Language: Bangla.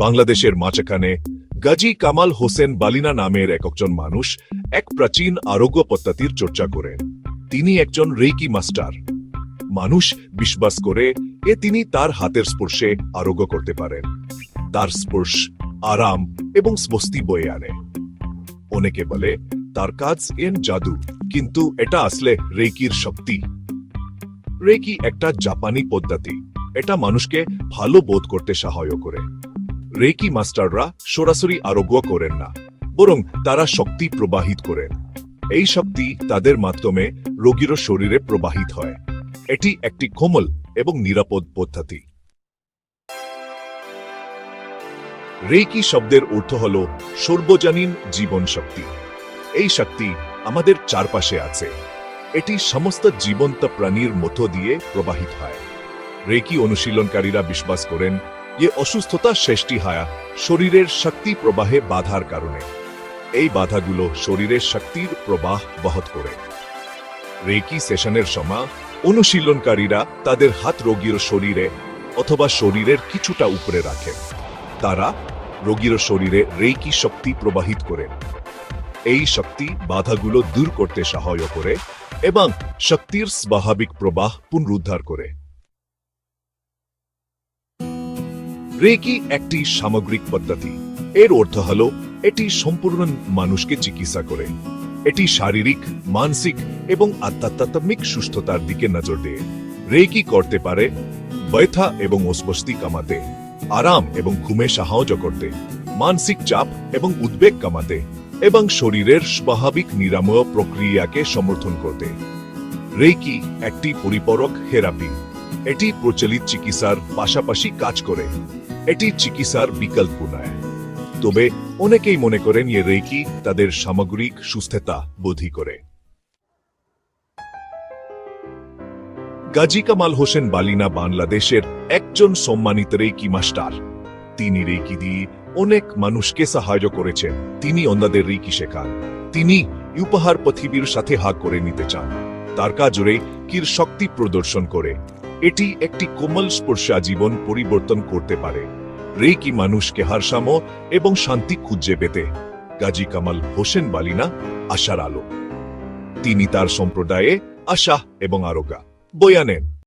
বাংলাদেশের মাঝখানে গাজী কামাল হোসেন বালিনা নামের একজন মানুষ এক প্রাচীন আরোগ্য পদ্ধতির চর্চা করেন। তিনি একজন রেকি মাস্টার। মানুষ বিশ্বাস করে এ তিনি তার হাতের স্পর্শে আরোগ্য করতে পারেন। তার স্পর্শ আরাম এবং স্বস্তি বয়ে আনে। অনেকে বলে, তার কাজ এন জাদু, কিন্তু এটা আসলে রেকির শক্তি। রেকি একটা জাপানি পদ্ধতি। এটা মানুষকে ভালো বোধ করতে সাহায্য করে। রেকি মাস্টাররা সরাসরি আরোগ্য করেন না, বরং তারা শক্তি প্রবাহিত করেন। এই শক্তি তাদের মাধ্যমে রোগীর শরীরে প্রবাহিত হয়। এটি একটি কোমল এবং নিরাপদ পদ্ধতি। রেকি শব্দের অর্থ হল সর্বজনীন জীবন শক্তি এই শক্তি আমাদের চারপাশে আছে। এটি সমস্ত জীবন্ত প্রাণীর মধ্য দিয়ে প্রবাহিত হয়। রেকি অনুশীলনকারীরা বিশ্বাস করেন যে অসুস্থতা সৃষ্টি হয়। শরীরের শক্তি প্রবাহে বাধার কারণে। এই বাধাগুলো শরীরের শক্তির প্রবাহ বহত করে। রেকি সেশনের সময় অনুশীলনকারীরা তাদের হাত রোগীর শরীরে অথবা শরীরের কিছুটা উপরে রাখেন তারা রোগীর শরীরে রেকি শক্তি প্রবাহিত করেন এই শক্তি বাধাগুলো দূর করতে সহায় করে এবং শক্তির স্বাভাবিক প্রবাহ পুনরুদ্ধার করে। রেকি একটি সামগ্রিক পদ্ধতি। এর অর্থ হল, এটি সম্পূর্ণ মানুষকে চিকিৎসা করে। এটি শারীরিক, মানসিক এবং আধ্যাত্মিক সুস্থতার দিকে নজর দেয়। রেকি করতে পারে, ব্যথা এবং অস্বস্তি কমাতে, আরাম এবং ঘুমে সাহায্য করতে, মানসিক চাপ এবং উদ্বেগ কমাতে এবং শরীরের স্বাভাবিক নিরাময় প্রক্রিয়াকে সমর্থন করতে। রেকি একটি পরিপূরক থেরাপি। এটি প্রচলিত চিকিৎসার পাশাপাশি কাজ করে। এটি চিকিৎসার বিকল্প নয়। তবে অনেকেই মনে করেন যে রেকি তাদের সামগ্রিক সুস্থতা বোধি করে। গাজী কামাল হোসেন বালিনা বাংলাদেশের একজন সম্মানিত রেকি মাস্টার। তিনি রেকি দিয়ে অনেক মানুষকে সাহায্য করেছেন। তিনি অন্যদের রেকি শেখান। তিনি উপহার পৃথিবীর সাথে হাত করে নিতে চান। তার কাজ কির শক্তি প্রদর্শন করে। এটি একটি কোমল স্পর্শা জীবন পরিবর্তন করতে পারে। রেকি মানুষকে হারসাম্য এবং শান্তি খুঁজে পেতে গাজী কামাল হোসেন বালিনা আশার আলো। তিনি তার সম্প্রদায়ে আশা এবং আরোগা। বয়ানেন